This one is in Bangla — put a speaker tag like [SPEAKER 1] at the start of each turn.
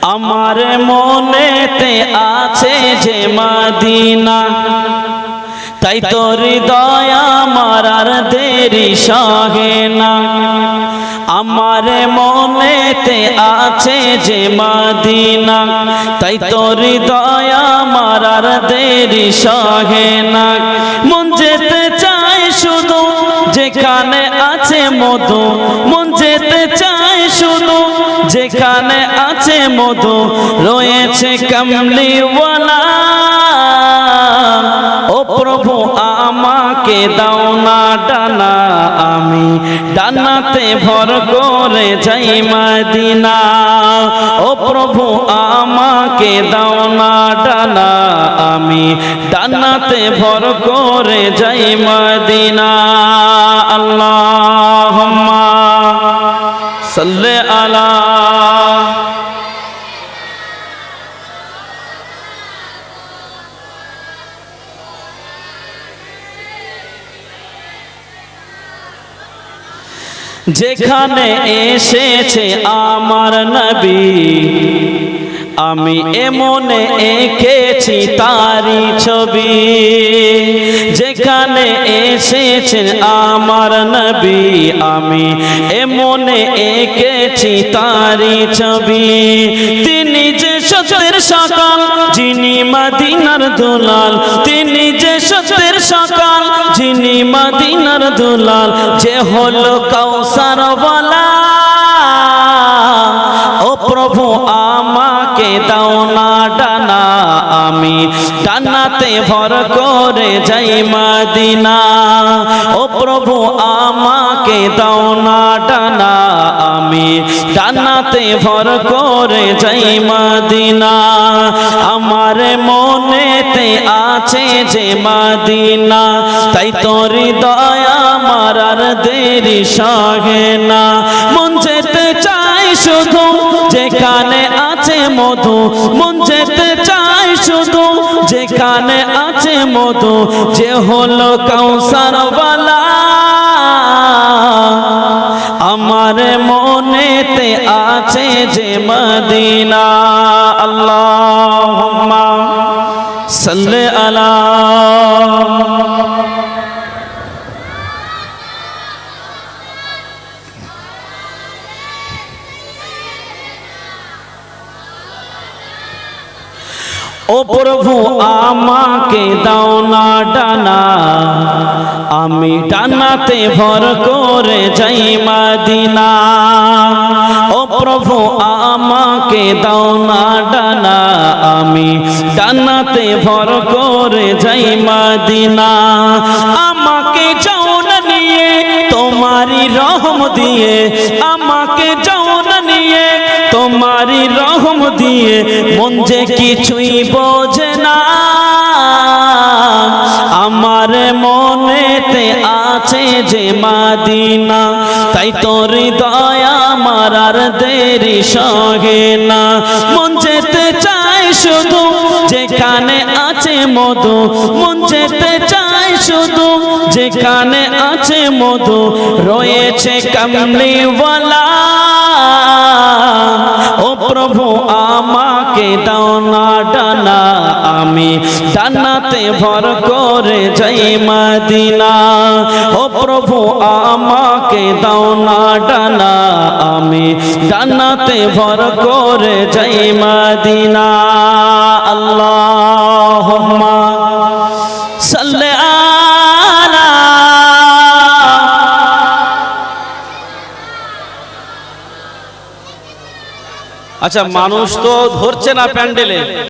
[SPEAKER 1] আমার মনেতে আছে যে মাদিনা। তাই তোর দয়া মারার দেরি সহে না। আমার মনেতে আছে যে মাদিনা। তাই তোর দয়া মারার দেরি সহে না। মন যেতে চায় শুধু যেখানে আছে মধু। মন যেতে চায় শুধু যেখানে আছে মধু, রয়েছে কমলিওয়ালা। ও প্রভু, আমাকে দাও না ডানা, আমি ডানাতে ভর করে যাই মদিনা। ও প্রভু, আমাকে দাও না ডানা, আমি ডানাতে ভর করে যাই মদিনা। আল্লাহ সাল্লে আলা যেখানে এসেছে আমার নবী, আমি এমনে এঁকেছি তারি ছবি। যেখানে এসেছেন আমার নবী, আমি এমনে এঁকেছি তারি ছবি। তিনি যে সত্যের সকাল যিনি মদিনার দুলাল, তিনি যে সত্যের সকাল যিনি মদিনার দুলাল, যে হলো কৌসার বলা ও প্রভু, আমাকে দাও না ডানা, আমি ডানাতে ভর করে যাই মদিনা। ও প্রভু, আমাকে দাও না ডানা, আমি ডানাতে ভর করে যাই মদিনা। আমার মনেতে আছে যে মদিনা, তাই তোর দয়া মারার দেরি সহে না। মন যেতে চাই শুধু যেখানে আছে মধু, মন যেতে চাই শুধু যেখানে আছে মধু, যে হলো কাউসার বালা আমার মনেতে আছে যে মদিনা। সাল্লে আলা। ও প্রভু, আমাকে দাও না ডানা। আমি ডানাতে ভর করে যাই মাদিনা। ও প্রভু, আমাকে দাও ডানাতে ভর করে যাই মাদিনা। আমাকে যাও না নিয়ে, তোমারই রহম দিয়ে, আমাকে যাও না নিয়ে, তোমারই রহম দিয়ে, মন যে কিছুই বোঝে না। আমার মনেতে আছে যে মাদিনা, তাই তোর দয়া মারার দেরি সহে না। মন যেতে চায় শুধু যেখানে আছে মধু, মন চায় শুধু। যেখানে আছে মধু, রয়েছে কমলিওয়ালা। ও প্রভু, আমাকে দাও না ডানা, আমি ডানাতে ভর করে যাই মদিনা। ও প্রভু, আমাকে দাও না ডানা, আমি ডানাতে ভর করে যাই মদিনা। সাল্লে আলা আচ্ছা মানুষ তো ধরছে না প্যান্ডেলে।